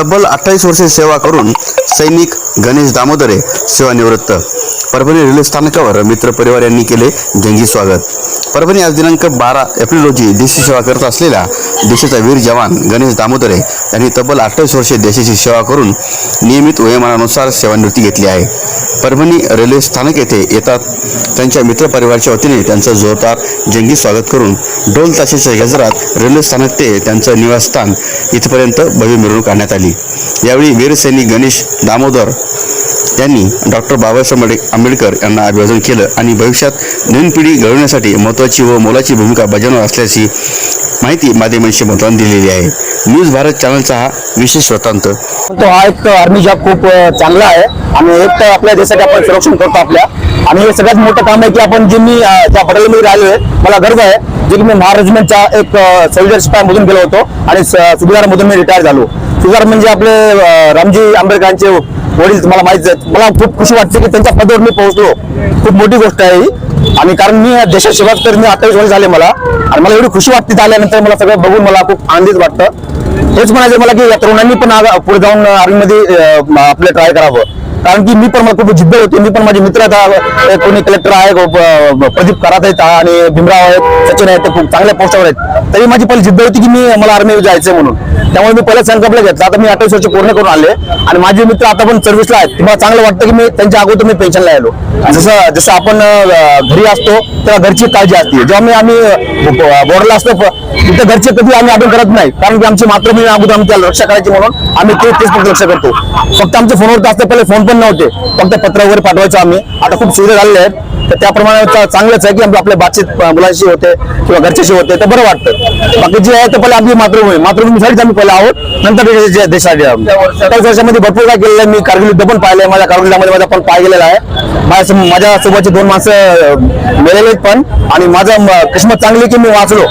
तब्बल अठ्ठावीस वर्षे सेवा करून सैनिक गणेश दामोदरे सेवानिवृत्त. परभणी रेल्वे स्थानकावर मित्र परिवार यांनी केले जंगी स्वागत. परभणी आज दिनांक बारा एप्रिल रोजी देशी सेवा करत असलेल्या देशाचा वीर जवान गणेश दामोदरे यांनी तब्बल अठ्ठावीस वर्षे देशाची सेवा करून नियमित वयोमानानुसार सेवानिवृत्ती घेतली आहे. परभणी रेल्वे स्थानक येथे येतात. त्यांच्या मित्रपरिवाराच्या वतीने त्यांचं जोरदार जंगी स्वागत करून ढोल ताशेच्या गजरात रेल्वे स्थानक ते त्यांचं निवासस्थान इथपर्यंत भव्य मिरवणूक काढण्यात आली. यावेळी वीरसैनिक गणेश दामोदर त्यांनी डॉक्टर बाबासाहेब आंबेड- आंबेडकर यांना अभिवादन केलं आणि भविष्यात नवीन पिढी घडवण्यासाठी महत्त्वाची व मोलाची भूमिका बजावणार असल्याची माहिती माध्यमांशी महत्वाने दिलेली आहे. न्यूज भारत चॅनलचा हा विशेष वृत्तांत. तो हा एक आर्मी जॉब खूप चांगला आहे. आणि एक तर आपल्या देशासाठी आपण संरक्षण करतो आपल्या. आणि हे सगळ्यात मोठं काम आहे की आपण जे मी त्या ज्या बटालियनमध्ये राहिलो आहे मला गर्व आहे जे की मी महारेजिमेंटच्या एक सोल्जर शिपायमधून गेलो होतो आणि सुभेदारमधून मी रिटायर झालो. सुभेदार म्हणजे आपले रामजी आंबेडकरांचे वडील तुम्हाला माहीत आहेत. मला खूप खुशी वाटते की त्यांच्या पदावर मी पोहोचलो. खूप मोठी गोष्ट आहे ही. आणि कारण मी देशात सेवा तर मी अठ्ठावीस वर्ष झाले मला. आणि मला एवढी खुशी वाटते झाल्यानंतर आल्यानंतर मला सगळं बघून मला खूप आनंदित वाटतं. हेच म्हणायचं मला की या तरुणांनी पण आग- पुढे जाऊन आर्मीमध्ये आपलं ट्राय करावं. कारण की मी पण खूप जिद्द होती. मी पण माझे मित्र आता कोणी कलेक्टर आहे प्रदीप करात आहेत आणि भीमराव आहेत सचिन आहेत ते खूप चांगल्या पोस्टावर आहेत. तरी माझी पहिली जिद्द होती की मी मला आर्मी जायचं म्हणून. त्यामुळे मी पहिला संकल्प घेतला. आता मी अठ्ठावीस वर्ष पूर्ण करून आले. आणि माझे मित्र आता पण सर्व्हिसला आहेत. मला चांगलं वाटतं की मी त्यांच्या अगोदर मी पेन्शनला आलो. जसं जसं आपण घरी असतो तेव्हा घरची काळजी असते. जेव्हा मी आम्ही बॉर्डरला असतो इथं घरचे कधी आम्ही आठवण करत नाही कारण की आमची मातृभूमी अगोदर आम्ही त्याला रक्षा करायची म्हणून आम्ही ते तेच फक्त रक्षा करतो. फक्त आमच्या फोनवर असते पहिले फोन पण नव्हते. फक्त पत्र वगैरे पाठवायचो आम्ही. आता खूप सुविधा झालेल्या आहेत. तर त्याप्रमाणे चांगलंच आहे की आपल्या बातचीत मुलांशी होते किंवा घरच्याशी होते तर बरं वाटतं. बाकी जे आहे ते पहिले आपली मातृभूमी. मातृभूमीसाठीच आम्ही पहिले आहोत. नंतर देशाच्या- देशासाठी आहोत. त्याच वर्षामध्ये भरपूर काय केलेलं आहे. मी कारगिल युद्ध पण पाहिलंय. माझ्या कारगिलामध्ये माझा पण पाय गेलेला आहे. माझ्या माझ्या सोबतचे दोन माणसं मेलेले आहेत पण. आणि माझं किस्मत चांगली आहे की मी वाचलो.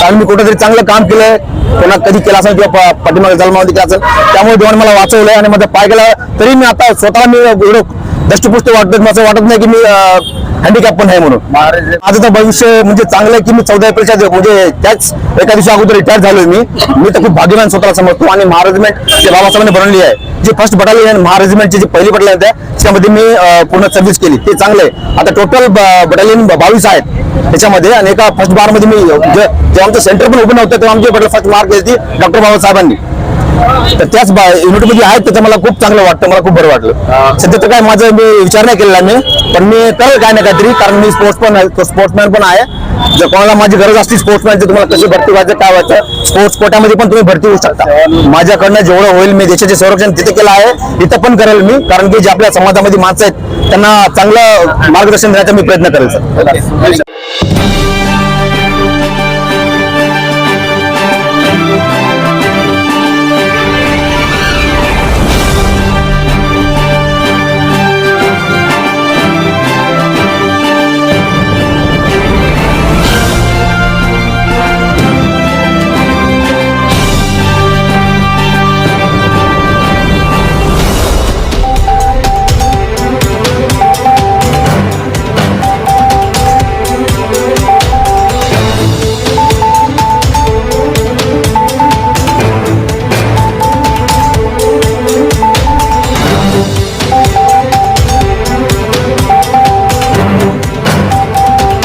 कारण मी कुठेतरी चांगलं काम केलंय. कोणा कधी केलं असेल किंवा पाठीमागे जन्मामध्ये केलं असेल त्यामुळे देवाने मला वाचवलंय आणि माझा पाय गेला. तरी मी आता स्वतःला मी एवढं दष्टपुष्ट वाटत असं वाटत नाही की मी हँडिकॅप पण आहे म्हणून. माझं तर भविष्य म्हणजे चांगलं आहे की मी चौदा एप्रिलच्या म्हणजे त्याच एका दिवशी अगोदर रिटायर झालोय मी. मी तर खूप भाग्यवान स्वतःला समजतो. आणि महारेजिमेंट जे बाबासाहेबांनी बनवली आहे. जे फर्स्ट बटालियन महारेजिमेंटची जी पहिली बटालियन आहे त्याच्यामध्ये मी पूर्ण सर्व्हिस केली. ते चांगलं आहे. आता टोटल बटालियन बावीस आहेत. त्याच्यामध्ये आणि एका फर्स्ट बारमध्ये मी जे- जेव्हा आमचं सेंटर पण ओपन होतं तेव्हा आमची फर्स्ट मार्क घेतली डॉक्टर बाबासाहेबांनी. तर त्याच युनिटमध्ये आहेत त्याचं मला खूप चांगलं वाटतं मला खूप बरं वाटलं. सध्या तर काय माझं मी विचार नाही केलेला मी पण मी करेल काय ना काहीतरी कारण मी स्पोर्ट्स पण आहे स्पोर्ट्समॅन पण आहे. जर कोणाला माझी गरज असली स्पोर्ट्समॅनची तुम्हाला कशी भरती व्हायचं काय व्हायचं स्पोर्ट्स कोट्यामध्ये पण तुम्ही भरती होऊ शकता. माझ्याकडनं जेवढं होईल मी देशाचे संरक्षण तिथे केलं आहे तिथं पण करेल मी कारण की जे आपल्या समाजामध्ये माणसं आहेत त्यांना चांगलं मार्गदर्शन देण्याचा मी प्रयत्न करेल सर.